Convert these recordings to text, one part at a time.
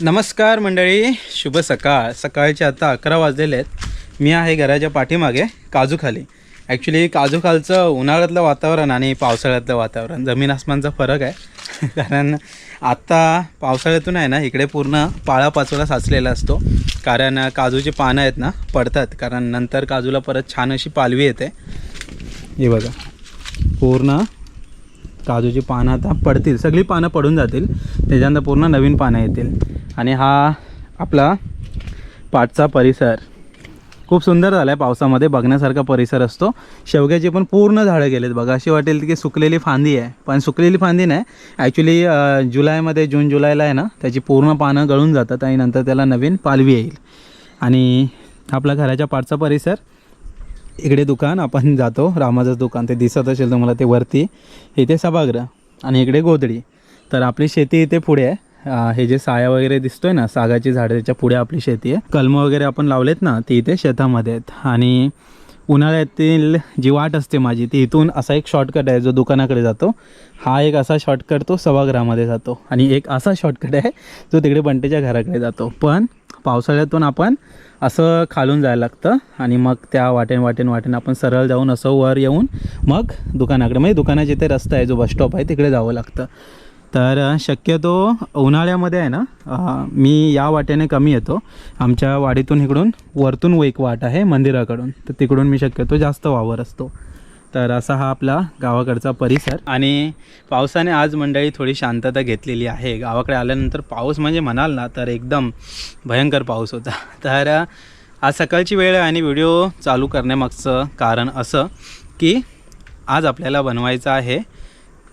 नमस्कार मंडळी शुभ सकाळ. सकाळचे आता अकरा वाजलेले आहेत. मी आहे घराच्या पाठीमागे काजूखाली. ॲक्च्युली काजूखालचं उन्हाळ्यातलं वातावरण आणि पावसाळ्यातलं वातावरण जमीन आसमानचा फरक आहे. कारण आत्ता पावसाळ्यातून आहे ना इकडे पूर्ण पाळा पाचोळा साचलेला असतो. कारण काजूची पानं आहेत ना पडतात. कारण नंतर काजूला परत छान अशी पालवी येते. हे बघा. पूर्ण काजूची पानं आता पडतील. सगळी पानं पडून जातील. त्याच्यानंतर पूर्ण नवीन पानं येतील. आणि हा आपला पाठचा परिसर. खूप सुंदर झाला आहे पावसामध्ये. बघण्यासारखा परिसर असतो. शेवग्याची पण पूर्ण झाडं गेलेत. बघा अशी वाटेल की सुकलेली फांदी आहे. पण सुकलेली फांदी नाही. ॲक्च्युली जुलैमध्ये जून जुलैला आहे ना त्याची पूर्ण पानं गळून जातात आणि नंतर त्याला नवीन पालवी येईल. आणि आपल्या घराच्या पाठचा परिसर. इकडे दुकान आपण जातो रामाचं दुकान ते दिसत असेल तुम्हाला ते वरती. इथे सभागृह आणि इकडे गोधडी. तर आपली शेती इथे पुढे आहे. हे जे साया वगैरे दिसतोय ना सागाची झाडं त्याच्या पुढे आपली शेती आहे. कलम वगैरे आपण लावलेत ना ती इथे शेतामध्ये आहेत. आणि उन्हाळ्यातील जी वाट असते माझी ती इथून असा एक शॉर्टकट आहे जो दुकानाकडे जातो. हा एक असा शॉर्टकट तो सभागृहामध्ये जातो. आणि एक असा शॉर्टकट आहे जो तिकडे बंटेच्या घराकडे जातो. पण पावसाळ्यातून आपण असं खालून जायला लागतं आणि मग त्या वाटेन वाटेन वाटेन आपण सरळ जाऊन असं वर येऊन मग दुकानाकडे म्हणजे दुकानाचे ते रस्ता आहे जो बस स्टॉप आहे तिकडे जावं लागतं. तर शक्यतो उन्हाळ्यामध्ये आहे ना मी या वाटेने कमी येतो. आमच्या वाडीतून इकडून वरतून एक वाट आहे मंदिराकडून. तर तिकडून मी शक्यतो जास्त वावर असतो. तर असा हा आपला गावाकडचा परिसर. आणि पावसाने आज मंडळी थोडी शांतता घेतलेली आहे. गावाकडे आल्यानंतर पाऊस म्हणजे म्हणाल ना तर एकदम भयंकर पाऊस होता. तर आज सकाळची वेळ आणि व्हिडिओ चालू करण्यामागचं कारण असं की आज आपल्याला बनवायचं आहे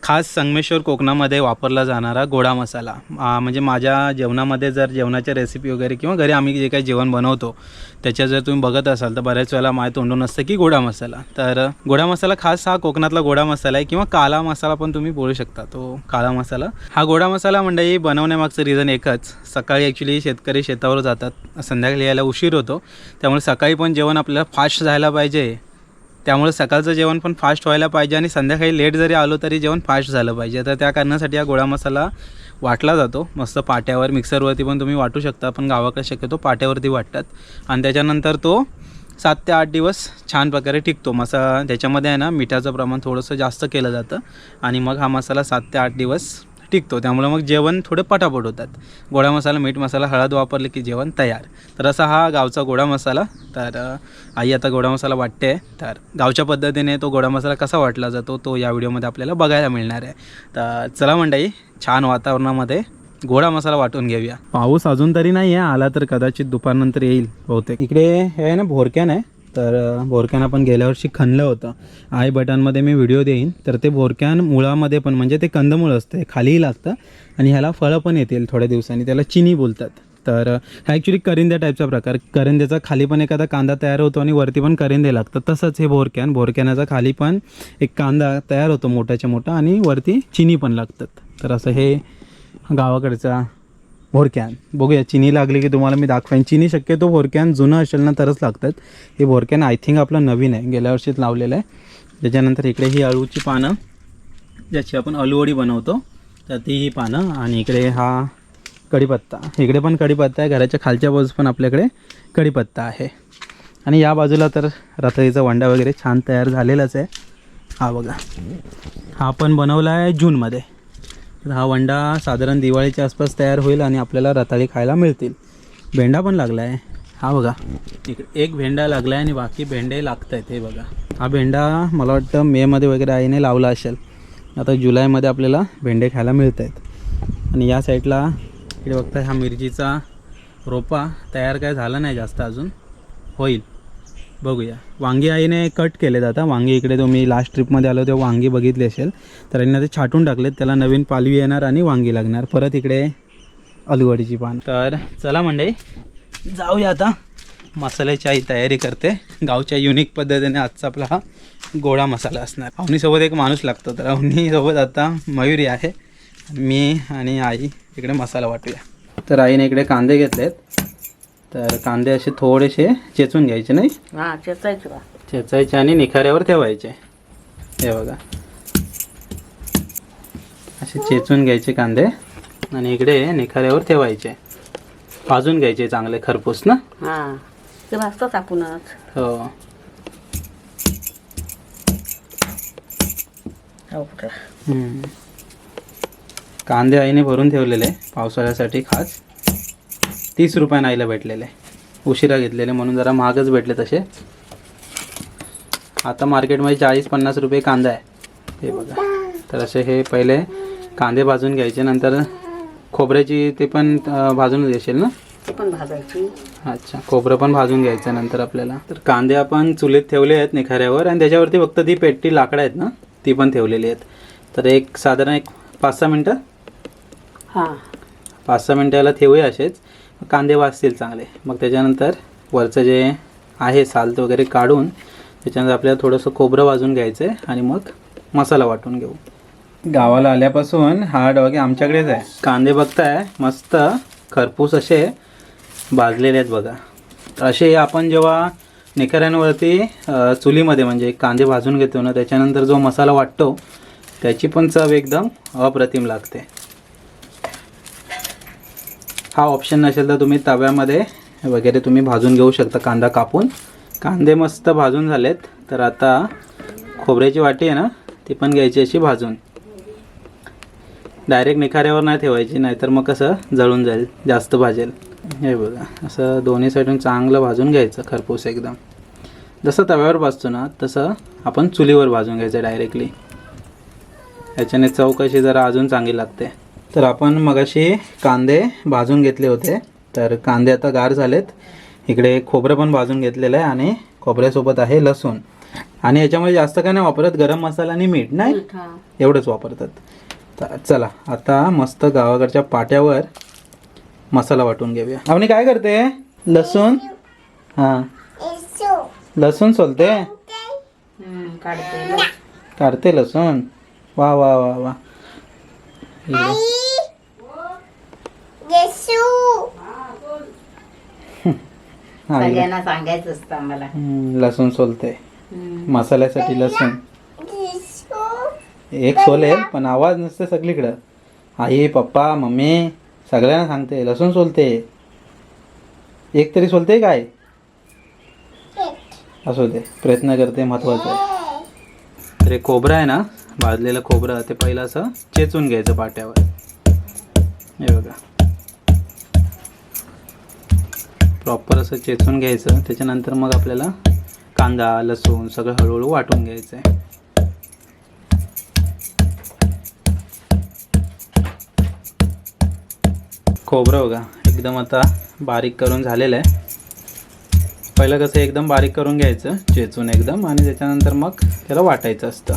खास संगमेश्वर कोकणामध्ये वापरला जाणारा गोडा मसाला. म्हणजे माझ्या जेवणामध्ये जर जेवणाच्या रेसिपी वगैरे किंवा घरी आम्ही जे काही जेवण बनवतो त्याच्या जर तुम्ही बघत असाल तर बऱ्याच वेळेला माय तोंडून असतं की गोडा मसाला. तर गोडा मसाला खास हा कोकणातला गोडा मसाला आहे किंवा काला मसाला पण तुम्ही बोलू शकता तो काळा मसाला. हा गोडा मसाला मंडळी बनवण्यामागचं रिझन एकच सकाळी ॲक्च्युली शेतकरी शेतावर जातात संध्याकाळी यायला उशीर होतो त्यामुळे सकाळी पण जेवण आपल्याला फास्ट जायला पाहिजे. त्यामुळे सकाळचं जेवण पण फास्ट व्हायला पाहिजे आणि संध्याकाळी लेट जरी आलो तरी जेवण फास्ट झालं पाहिजे. तर त्या कारणासाठी हा गोळा मसाला वाटला जातो. मस्त पाट्यावर मिक्सरवरती पण तुम्ही वाटू शकता पण गावाकडे शक्यतो पाट्यावरती वाटतात. आणि त्याच्यानंतर तो सात ते आठ दिवस छान प्रकारे टिकतो. मसा त्याच्यामध्ये आहे ना मिठाचं प्रमाण थोडंसं जास्त केलं जातं. आणि मग हा मसाला सात ते आठ दिवस टिकतो त्यामुळे मग जेवण थोडे पटापट होतात. गोडा मसाला मीठ मसाला हळद वापरले की जेवण तयार. तर असा हा गावचा गोडा मसाला. तर आई आता गोडा मसाला वाटते. तर गावच्या पद्धतीने तो गोडा मसाला कसा वाटला जातो तो या व्हिडिओमध्ये आपल्याला बघायला मिळणार आहे. तर चला मंडळी छान वातावरणामध्ये गोडा मसाला वाटून घेऊया. पाऊस अजून तरी नाही आहे आला तर कदाचित दुपारनंतर येईल बहुतेक. इकडे हे आहे ना भोरक्यान आहे. तर बोरकॅन भोरक्यान आपण गेल्या वर्षी खणलं होतं. आय बटनमध्ये मी व्हिडिओ देईन. तर ते भोरक्यान मुळामध्ये पण म्हणजे ते कंदमूळ असतं खालीही लागतं आणि ह्याला फळं पण येतील थोड्या दिवसांनी. त्याला चिनी बोलतात. तर हा ॲक्च्युली करिंद्या टाईपचा प्रकार. करिंद्याचा खाली पण एखादा कांदा तयार होतो आणि वरती पण करिंदे लागतात. तसंच हे भोरक्यान भोरक्यानाचा खाली पण एक कांदा तयार होतो मोठ्याच्या मोठा आणि वरती चिनी पण लागतात. तर असं हे गावाकडचा भोरक्यान. बघूया चिनी लागली की तुम्हाला मी दाखवेन. चिनी शक्यतो भोरक्यान जुनं असेल ना तरच लागतात. हे भोरक्यान आय थिंक आपलं नवीन आहे. गेल्या वर्षीच लावलेलं आहे. त्याच्यानंतर इकडे ही अळूची पानं ज्याची आपण अळूवडी बनवतो तर ती ही पानं आणि इकडे हा कढीपत्ता. इकडे पण कढीपत्ता आहे. घराच्या खालच्या बाजूस पण आपल्याकडे कढीपत्ता आहे. आणि या बाजूला तर रताळीचा वंडा वगैरे छान तयार झालेलाच आहे. हा बघा. हा पण बनवला आहे जूनमध्ये. तर हा वंडा साधारण दिवाळीच्या आसपास तयार होईल आणि आपल्याला रताळी खायला मिळतील. भेंडा पण लागला आहे हा बघा. इकडे एक भेंडा लागला आहे आणि बाकी भेंडे लागत आहेत हे बघा. हा भेंडा मला वाटतं मेमध्ये वगैरे आईने लावला असेल. आता जुलैमध्ये आपल्याला भेंडे खायला मिळत आहेत आणि या साईडला इकडे बघताय हा मिरचीचा रोपा. तयार काय झाला नाही जास्त अजून. होईल. बघूया. वांगी आईने कट केले आता. वांगी इकडे तुम्ही लास्ट ट्रिपमध्ये आलो तेव्हा वांगी बघितली असेल. तर यांना ते छाटून टाकलेत. त्याला नवीन पालवी येणार आणि वांगी लागणार. परत इकडे अलगडीची पान. तर चला म्हणजे जाऊया आता. मसाल्याची आई तयारी करते. गावच्या युनिक पद्धतीने आजचा आपला हा गोळा मसाला असणार. अवनीसोबत एक माणूस लागतो. तर अवनीसोबत आता मयुरी आहे. मी आणि आई इकडे मसाला वाटूया. तर आईने इकडे कांदे घेतलेत. तर कांदे असे थोडेसे चेचून घ्यायचे नाही? हा चेचायचं चेचायचे आणि निखाऱ्यावर ठेवायचे. हे बघा. असे चेचून घ्यायचे कांदे आणि इकडे निखाऱ्यावर ठेवायचे. भाजून घ्यायचे चांगले खरपूस ना? हा ते आपणच. हो. हम्म. कांदे आईने भरून ठेवलेले पावसाळ्यासाठी खास. तीस रुपयानं आईला भेटलेले. उशिरा घेतलेले म्हणून जरा महागच भेटले तसे. आता मार्केटमध्ये चाळीस पन्नास रुपये कांदा आहे. हे बघा. तर असे हे पहिले कांदे भाजून घ्यायचे नंतर खोबऱ्याची ते पण भाजून देशील ना? ते पण भाजायची. अच्छा खोबरं पण भाजून घ्यायचं नंतर आपल्याला. तर कांदे आपण चुलीत ठेवले आहेत निखाऱ्यावर आणि त्याच्यावरती फक्त ती पेटी लाकडं आहेत ना? ती पण ठेवलेली आहेत. तर एक साधारण एक पाच सहा मिनटं? हा. पाच सहा मिनटं याला ठेवूया असेच. कांदे वाजतील चांगले. मग त्याच्यानंतर वरचं जे आहे साल्ट वगैरे काढून त्याच्यानंतर आपल्याला थोडंसं खोबरं भाजून घ्यायचं आहे आणि मग मसाला वाटून घेऊ. गावाला आल्यापासून हा डॉगे आमच्याकडेच आहे. कांदे बघताय मस्त खरपूस असे भाजलेले आहेत बघा. असे आपण जेव्हा निखाऱ्यांवरती चुलीमध्ये म्हणजे कांदे भाजून घेतो ना त्याच्यानंतर जो मसाला वाटतो त्याची पण चव एकदम अप्रतिम लागते. हा ऑप्शन नसेल तर तुम्ही तव्यामध्ये वगैरे तुम्ही भाजून घेऊ शकता कांदा कापून. कांदे मस्त भाजून झालेत. तर आता खोबऱ्याची वाटी आहे ना ती पण घ्यायची अशी भाजून. डायरेक्ट निखाऱ्यावर नाही ठेवायची नाहीतर मग कसं जळून जाईल जास्त भाजेल. हे बघा असं दोन्ही साईडून चांगलं भाजून घ्यायचं खरपूस एकदम. जसं तव्यावर भाजतो ना तसं आपण चुलीवर भाजून घ्यायचं डायरेक्टली याच्याने चव कशी जरा अजून चांगली लागते. तर आपण मगाशी कांदे भाजून घेतले होते. तर कांदे आता गार झालेत. इकडे खोबरं पण भाजून घेतलेलं आहे आणि खोबऱ्यासोबत आहे लसूण. आणि याच्यामध्ये जास्त काय नाही वापरत गरम मसाला आणि मीठ नाही? एवढंच वापरतात. तर चला आता मस्त गावाकडच्या पाट्यावर मसाला वाटून घेऊया. आपण काय करते? लसूण? हां. लसूण सोलते? काढते. लस. काढते लसूण. वा वा वा वा. सगळ्यांना सांगायचं असतं आम्हाला. लसूण सोलते. मसाल्यासाठी लसूण. एक सोलेल पण आवाज नसते सगळीकडं. आई पप्पा मम्मी सगळ्यांना सांगते लसूण सोलते. एक तरी सोलते काय? असू दे प्रयत्न करते महत्वाचं आहे. तर हे खोबरं आहे ना भाजलेलं खोबरं ते पहिलं असं चेचून घ्यायचं पाट्यावर. हे बघा. प्रॉपर असं चेचून घ्यायचं त्याच्यानंतर मग आपल्याला कांदा लसूण सगळं हळूहळू वाटून घ्यायचं आहे. खोबरं बघा एकदम आता बारीक करून झालेलं आहे. पहिलं कसं एकदम बारीक करून घ्यायचं चेचून एकदम आणि त्याच्यानंतर मग त्याला वाटायचं असतं.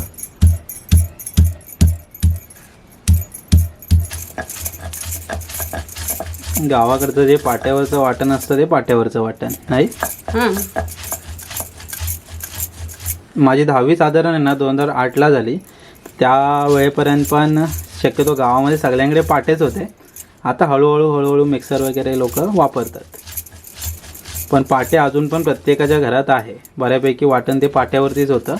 गावाकडचं जे पाट्यावरचं वाटण असतं ते पाट्यावरचं वाटण नाही? हा. माझी दहावी साधारण आहे ना दोन हजार आठला झाली. त्या वेळेपर्यंत पण शक्यतो गावामध्ये सगळ्यांकडे पाटेच होते. आता हळूहळू हळूहळू मिक्सर वगैरे लोक वापरतात. पण पाटे अजून पण प्रत्येकाच्या घरात आहे. बऱ्यापैकी वाटण ते पाट्यावरतीच होतं.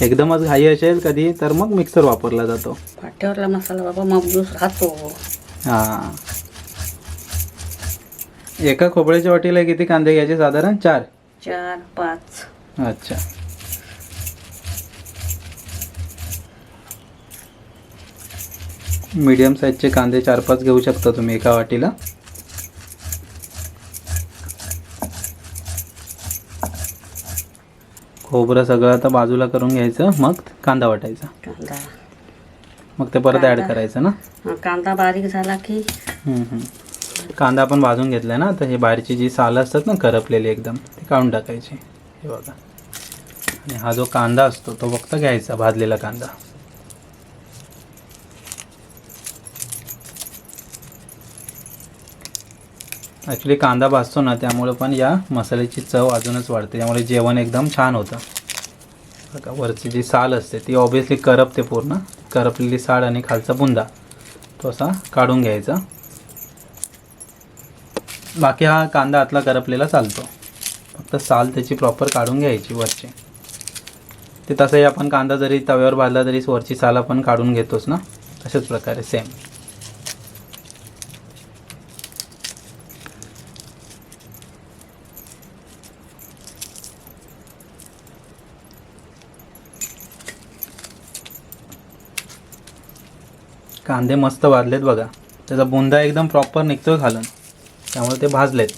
एकदमच घाई असेल कधी तर मग मिक्सर वापरला जातो. पाट्यावरला मसाला बाबा मगजूस राहतो. हां. एका खोबऱ्याच्या वाटीला किती कांदे घ्यायचे साधारण? चार? चार पाच. अच्छा. मीडियम साईजचे कांदे चार पाच घेऊ शकता तुम्ही एका वाटीला? खोबरं सगळं आता बाजूला करून घ्यायचं मग कांदा वाटायचा. कांदा. मग ते परत ॲड कांदा. करायचं ना? हा, कांदा बारीक झाला की हम्म, हम्म. कांदा आपण भाजून घेतलाय ना तर हे बाहेरची जी सालं असतात ना करपलेली एकदम ते काढून टाकायची. हे बघा. आणि हा जो कांदा असतो तो फक्त घ्यायचा भाजलेला कांदा. ॲक्च्युली कांदा भाजतो ना त्यामुळे पण या मसाल्याची चव अजूनच वाढते. त्यामुळे जेवण एकदम छान होतं. बघा वरची जी साल असते ती ऑब्विसली करपते पूर्ण. करपलेली साल आणि खालचा बुंदा. तो असा काढून घ्यायचा. बाकी हा कांदा आतला करपलेला चालतो. फक्त साल त्याची प्रॉपर काढून घ्यायची वरची. ते तसंही आपण कांदा जरी तव्यावर भाजला तरी वरची साल आपण काढून घेतोच ना. तशाच प्रकारे सेम कांदे मस्त भाजलेत बघा. त्याचा बुंदा एकदम प्रॉपर निघतोय घालून त्यामुळे ते भाजलेत.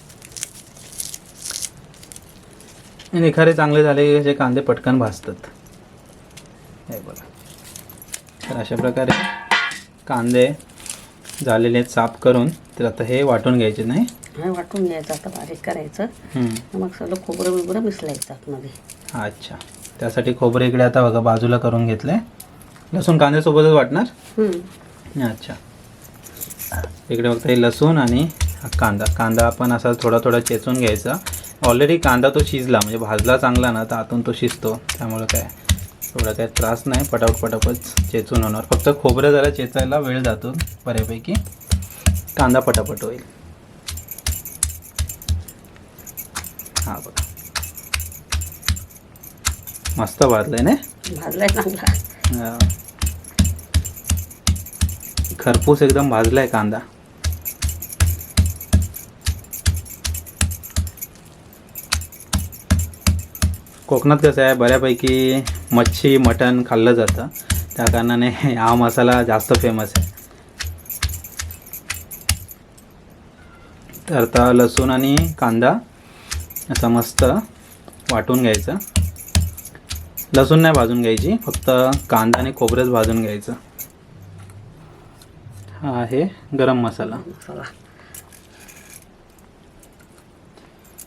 आणि निखारे चांगले झाले की असे कांदे पटकन भाजतात. हे बघा. तर अशा प्रकारे कांदे झालेले आहेत साफ करून. तर आता हे वाटून घ्यायचे नाही. हे वाटून घ्यायचं. आता बारीक करायचं. मग सगळं खोबरं बिबरं मिसलायचं आतमध्ये अच्छा. त्यासाठी खोबरे इकडे आता बघा बाजूला करून घेतले लसूण कांद्यासोबतच वाटणार. अच्छा. इकडे हे लसूण आणि कांदा. कांदा आपण असा थोडा थोडा चेचून घ्यायचा. ऑलरेडी कांदा तो शिजला म्हणजे भाजला चांगला ना तर आतून तो शिजतो. त्यामुळं काय एवढा काय त्रास नाही. पटापट पटापट चेचून होणार. फक्त खोबरं जरा चेचायला वेळ जातो बऱ्यापैकी. कांदा पटापट होईल. हा बघा. मस्त भाजलंय ना? भाजलाय चांगला. हा. खरपूस एकदम भाजला आहे कांदा. कोकणात कसं आहे बऱ्यापैकी मच्छी मटण खाल्लं जातं. त्या कारणाने हा मसाला जास्त फेमस आहे. तर आता लसूण आणि कांदा असा मस्त वाटून घ्यायचा. लसूण नाही भाजून घ्यायची फक्त कांदा आणि खोबरंच भाजून घ्यायचं. हा आहे गरम मसाला. मसाला.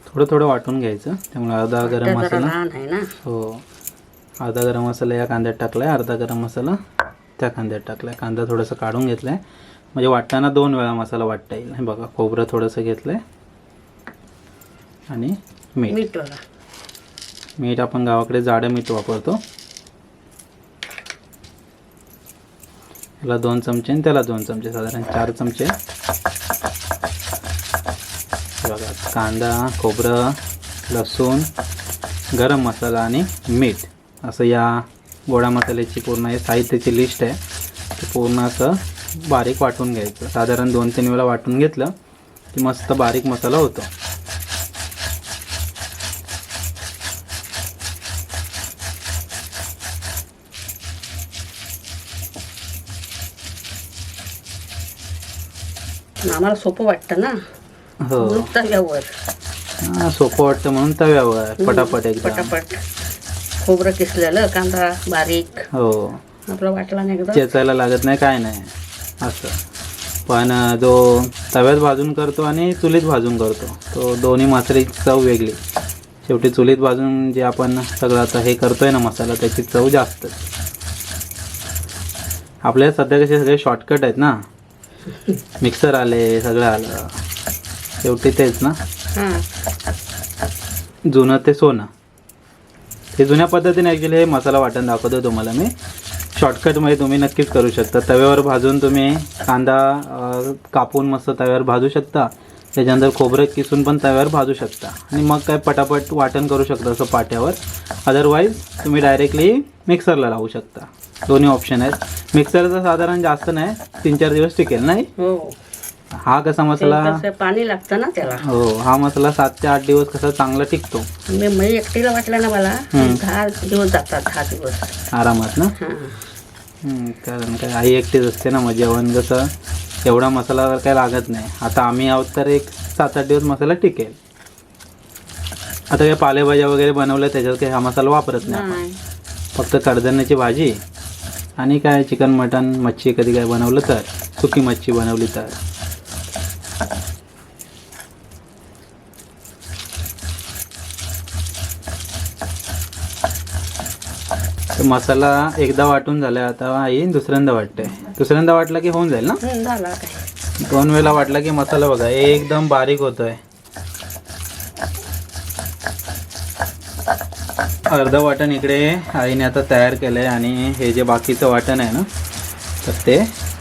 थोडं थोडं वाटून घ्यायचं त्यामुळे अर्धा गरम मसाला. लहान आहे ना? हो. अर्धा गरम मसाला या कांद्यात टाकला आहे अर्धा गरम मसाला त्या कांद्यात टाकला आहे कांदा थोडंसं काढून घेतला आहे म्हणजे वाटताना दोन वेळा मसाला वाटता येईल. हे बघा खोबरं थोडंसं घेतलं आहे आणि मीठ. मीठ आपण गावाकडे जाडं मीठ वापरतो. याला दोन चमचे आणि त्याला दोन चमचे साधारण चार चमचे. बघा कांदा खोबरं लसूण गरम मसाला आणि मीठ. असं या गोडा मसाल्याची पूर्ण हे साहित्याची लिस्ट आहे. ते पूर्ण असं बारीक वाटून घ्यायचं. साधारण दोन तीन वेळा वाटून घेतलं की मस्त बारीक मसाला होतो. आम्हाला सोपं वाटतं ना? हो. म्हणून तव्यावर. हा, सोपं वाटतं म्हणून तव्यावर पटापट एकदम पटापट. खोबरं किसलेलं कांदा बारीक. हो. आपलं वाटला नाही चेचायला लागत नाही काय नाही. असं. पण अं, जो तव्यात भाजून करतो आणि चुलीत भाजून करतो तो दोन्ही मासळीची चव वेगळी. शेवटी चुलीत भाजून जे आपण सगळं आता हे करतोय ना मसाला त्याची चव जास्त. आपल्याला सध्या कसे सगळे शॉर्टकट आहेत ना? मिक्सर आले सगळं आलं. शेवटी तेच ना? जुनं ते सोनं. हे जुन्या पद्धतीने ॲक्च्युली हे मसाला वाटण दाखवतो तुम्हाला मी. शॉर्टकटमध्ये तुम्ही नक्कीच करू शकता. तव्यावर भाजून तुम्ही कांदा कापून मस्त तव्यावर भाजू शकता. त्याच्यानंतर खोबरं किसून पण तव्यावर भाजू शकता. आणि मग काय पटापट वाटण करू शकता असं पाट्यावर. अदरवाईज तुम्ही डायरेक्टली मिक्सरला लावू शकता. दोन्ही ऑप्शन आहेत. मिक्सरचं साधारण जास्त नाही. तीन चार दिवस टिकेल नाही? हो. हा कसा मसाला? पाणी लागतं ना त्याला. हो हा मसाला सात ते आठ दिवस कसा चांगला टिकतो. मी एकटीला वाटलं ना मला. दहा दिवस जातात दहा दिवस. आरामात ना? कारण काय आई एकटीच असते ना मग जेवण कसं एवढा मसाला काय लागत नाही. आता आम्ही आहोत तर एक सात आठ दिवस मसाला टिकेल. आता काय पालेभाज्या वगैरे बनवल्या त्याच्यात काही हा मसाला वापरत नाही आपण. फक्त कडधान्याची भाजी आणि काय चिकन मटन मच्छी कधी काय बनवलं तर सुकी मच्छी बनवली तर. तर मसाला एकदा वाटून झाला आता आई दुसऱ्यांदा वाटते दुसऱ्यांदा वाटला की होऊन जाईल ना? हम्म, झाला काय दोन वेळेला वाटला की मसाला बघा एकदम बारीक होतोय. अर्ध वाटण इकडे आईने आता तयार केलंय आणि हे जे बाकीचं वाटण आहे ना तर ते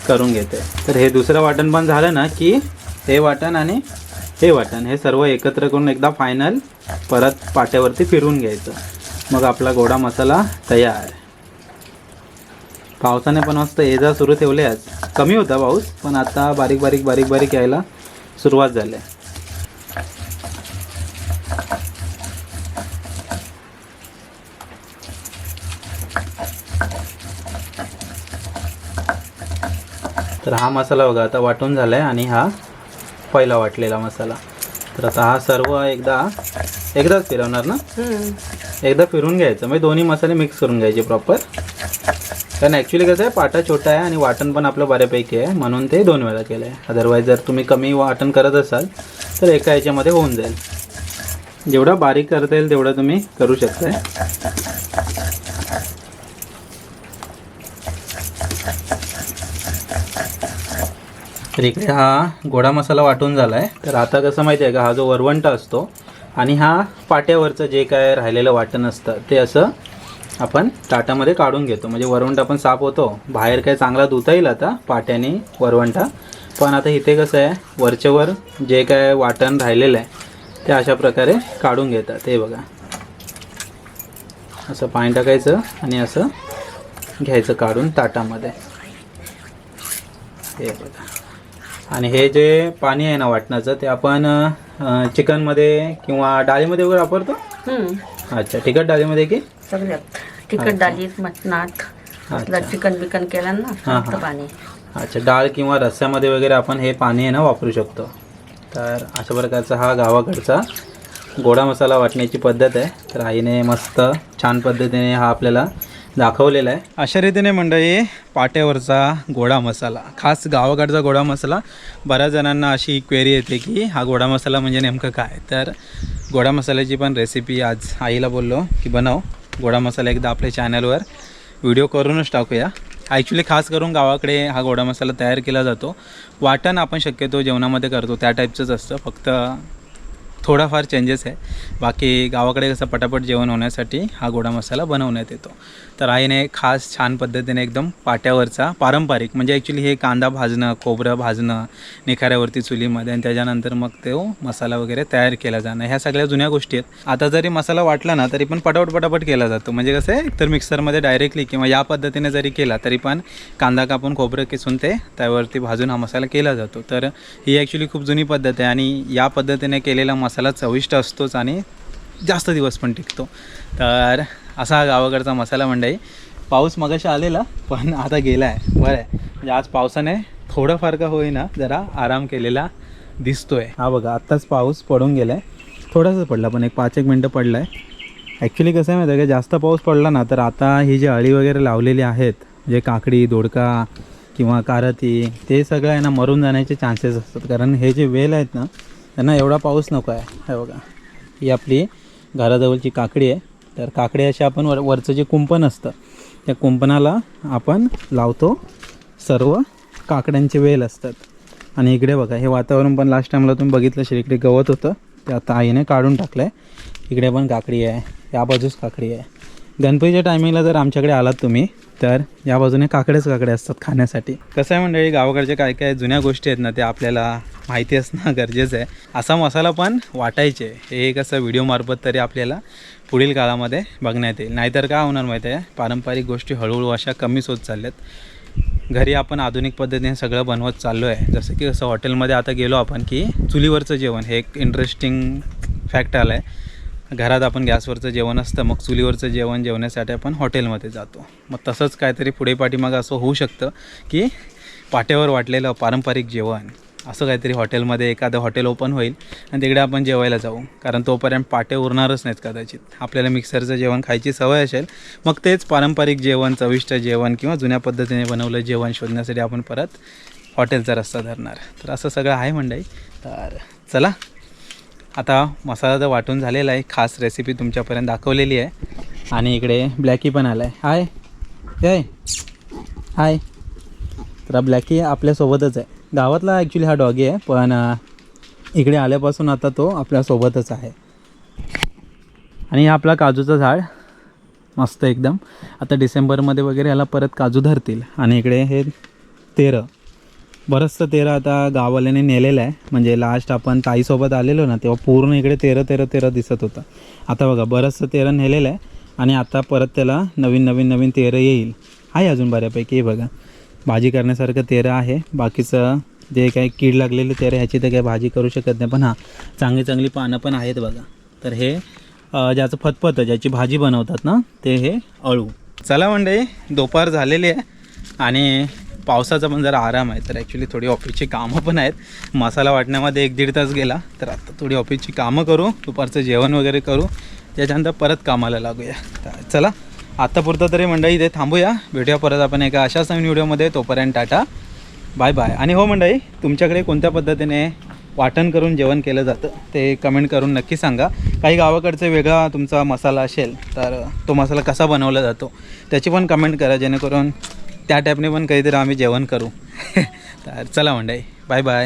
करून घेते. तर हे दुसरं वाटण पण झालं ना की हे वाटण आणि हे वाटण हे सर्व एकत्र करून एकदा फायनल परत पाट्यावरती फिरवून घ्यायचं. मग आपला गोडा मसाला तयार. पावसाने पण मस्त ये जा सुरू ठेवले आज. कमी होता पाऊस पण आता बारीक बारीक बारीक बारीक यायला सुरुवात झाली. आहे. तर हा मसाला बघा आता वाटून झाला आहे आणि हा पहिला वाटलेला मसाला. तर आता हा सर्व एकदा एकदाच फिरवणार ना? एकदा फिरून घ्यायचं. म्हणजे दोन्ही मसाले मिक्स करून घ्यायचे प्रॉपर कारण ॲक्च्युली कसं आहे पाटा छोटा आहे आणि वाटण पण आपलं बऱ्यापैकी आहे. म्हणून ते दोन वेळा केलं आहे अदरवाईज जर तुम्ही कमी वाटण करत असाल तर एका याच्यामध्ये होऊन जाईल. जेवढा बारीक करता येईल तेवढं तुम्ही करू शकताय. तर इकडे हा गोडा मसाला वाटून झाला आहे तर आता कसं माहिती आहे का हा जो वरवंटा असतो आणि हा पाट्यावरचं जे काय राहिलेलं वाटण असतं ते असं आपण ताटामध्ये काढून घेतो. म्हणजे वरवंटा पण साफ होतो. बाहेर काय चांगला धुता येईल आता पाट्याने वरवंटा. पण आता इथे कसं आहे वरच्यावर जे काय वाटण राहिलेलं आहे ते अशा प्रकारे काढून घेतात. ते बघा. असं पाणी टाकायचं आणि असं घ्यायचं काढून ताटामध्ये. हे बघा. आणि हे जे पाणी आहे ना वाटणाचं ते आपण चिकनमध्ये किंवा डाळीमध्ये वगैरे वापरतो. अच्छा तिखट डाळीमध्ये की? सगळ्यात. तिखट डालीत मटणात चिकन बिकन केलं ना फक्त हा. पाणी. अच्छा डाळ किंवा रस्स्यामध्ये वगैरे आपण हे पाणी आहे ना वापरू शकतो. तर अशा प्रकारचा हा गावाकडचा गोडा मसाला वाटण्याची पद्धत आहे. तर आईने मस्त छान पद्धतीने हा आपल्याला दाखवलेला आहे. अशा रीतीने मंडळी पाट्यावरचा गोडा मसाला खास गावाकडचा गोडा मसाला बऱ्याच जणांना अशी क्वेरी येते की हा गोडा मसाला म्हणजे नेमकं काय? तर गोडा मसाल्याची पण रेसिपी आज आईला बोललो की बनव. गोडा मसाला एकदा आपल्या चॅनलवर व्हिडिओ करूनच टाकूया. ॲक्च्युली खास करून गावाकडे हा गोडा मसाला तयार केला जातो. वाटण आपण शक्यतो जेवणामध्ये करतो. त्या टाईपचंच असतं. फक्त थोडाफार चेंजेस आहे. बाकी गावाकडे कसं पटापट जेवण होण्यासाठी हा गोडा मसाला बनवण्यात येतो. तर आईने खास छान पद्धतीने एकदम पाट्यावरचा पारंपरिक म्हणजे ॲक्च्युली हे कांदा भाजणं खोबरं भाजणं निखाऱ्यावरती चुलीमध्ये आणि त्याच्यानंतर मग तो मसाला वगैरे तयार केला जाणं ह्या सगळ्या जुन्या गोष्टी आहेत. आता जरी मसाला वाटला ना तरी पण पटापट पटापट केला जातो. म्हणजे कसं आहे तर मिक्सरमध्ये डायरेक्टली किंवा या पद्धतीने जरी केला तरी पण कांदा कापून खोबरं किसून ते त्यावरती भाजून हा मसाला केला जातो. तर ही ॲक्च्युली खूप जुनी पद्धत आहे आणि या पद्धतीने केलेला मसाला मसाला चविष्ट असतोच आणि जास्त दिवस पण टिकतो. तर असा हा गावाकडचा मसाला मंडई पाऊस मगाशी आलेला पण आता गेला आहे बरं आहे. म्हणजे आज पावसाने थोडंफार का होईना जरा आराम केलेला दिसतोय. हा बघा आत्ताच पाऊस पडून गेला आहे थोडासा पडला पण एक पाच एक मिनटं पडला आहे ॲक्च्युली कसं आहे माहिती आहे का? जास्त पाऊस पडला ना तर आता ही जी अळी वगैरे लावलेली आहेत म्हणजे काकडी दोडका किंवा कारती ते सगळं आहे ना मरून जाण्याचे चान्सेस असतात. कारण हे जे वेल आहेत ना त्यांना एवढा पाऊस नको आहे. हे बघा. ही आपली घराजवळची काकडी आहे. तर काकडी अशी आपण वर वरचं जे कुंपण असतं त्या कुंपणाला आपण लावतो. सर्व काकड्यांचे वेल असतात. आणि इकडे बघा हे वातावरण पण लास्ट टाईमला तुम्ही बघितलं असेल इकडे गवत होतं. ते आता आईने काढून टाकलं आहे इकडे पण काकडी आहे. या बाजूस काकडी आहे. गणपतीच्या टायमिंगला जर आमच्याकडे आलात तुम्ही तर या बाजूने काकडेच काकडे असतात खाण्यासाठी. कसं आहे मंडळी गावाकडचे काय काय जुन्या गोष्टी आहेत ना ते आपल्याला माहिती असणं गरजेचं आहे. असा मसाला पण वाटायचे. हे एक असं व्हिडिओमार्फत तरी आपल्याला पुढील काळामध्ये बघण्यात येईल. नाहीतर काय होणार माहिती आहे? पारंपरिक गोष्टी हळूहळू अशा कमीच होत चालल्यात. घरी आपण आधुनिक पद्धतीने सगळं बनवत चाललो आहे जसं की असं हॉटेलमध्ये आता गेलो आपण की चुलीवरचं जेवण. हे एक इंटरेस्टिंग फॅक्ट आलं आहे घरात आपण गॅसवरचं जेवण असतं मग चुलीवरचं जेवण जेवण्यासाठी आपण हॉटेलमध्ये जातो. मग तसंच काहीतरी पुढे पाठीमागं असं होऊ शकतं की पाट्यावर वाटलेलं पारंपरिक जेवण असं काहीतरी हॉटेलमध्ये एखादं हॉटेल ओपन होईल आणि तिकडे आपण जेवायला जाऊ. कारण तोपर्यंत पाटे उरणारच नाहीत कदाचित. आपल्याला मिक्सरचं जेवण खायची सवय असेल मग तेच पारंपरिक जेवण चविष्ट जेवण किंवा जुन्या पद्धतीने बनवलं जेवण शोधण्यासाठी आपण परत हॉटेलचा रस्ता धरणार. तर असं सगळं आहे मंडई तर चला आता मसाला तर वाटून झालेला आहे. खास रेसिपी तुमच्यापर्यंत दाखवलेली आहे. आणि इकडे ब्लॅकी पण आला आहे हाय हाय हाय तर ब्लॅकी आपल्यासोबतच आहे. गावातला ॲक्च्युली हा डॉगी आहे पण इकडे आल्यापासून आता तो आपल्यासोबतच आहे. आणि हा आपला काजूचं झाड. मस्त एकदम. आता डिसेंबरमध्ये वगैरे याला परत काजू धरतील. आणि इकडे हे तेरं. बरंचसं तेरं आता गाववाल्याने नेलेलं आहे. म्हणजे लास्ट आपण ताईसोबत आलेलो ना तेव्हा पूर्ण इकडे तेरं तेरं तेरं दिसत होतं. आता बघा बरंचसं तेरं नेलेलं आहे आणि आता परत त्याला नवीन नवीन नवीन तेरं येईल. आहे अजून बऱ्यापैकी हे बघा. भाजी करण्यासारखं तेरं आहे. बाकीचं जे काही कीड लागलेले तेरं ह्याची तर काही भाजी करू शकत नाही. पण हां चांगली चांगली पानं पण आहेत बघा. तर हे ज्याचं फतफत ज्याची भाजी बनवतात ना ते हे अळू. चला म्हणजे दुपार झालेली आहे आणि पावसाचा पण जरा आराम आहे. तर ॲक्च्युली थोडी ऑफिसची कामं पण आहेत. मसाला वाटण्यामध्ये एक दीड तास गेला. तर आता थोडी ऑफिसची कामं करू. दुपारचं जेवण वगैरे करू. त्याच्यानंतर परत कामाला लागूया. तर चला आत्तापुरतं तरी मंडळी इथे थांबूया. भेटूया परत आपण एका अशाच नवीन व्हिडिओमध्ये. तोपर्यंत टाटा. Bye bye. आणि हो मंडळी तुमच्याकडे कोणत्या पद्धतीने वाटण करून जेवण केलं जातं ते कमेंट करून नक्की सांगा. काही गावाकडचा वेगळा तुमचा मसाला असेल तर तो मसाला कसा बनवला जातो त्याची पण कमेंट करा जेणेकरून त्या टाईपने पण काहीतरी आम्ही जेवण करू. तर चला मंडळी बाय बाय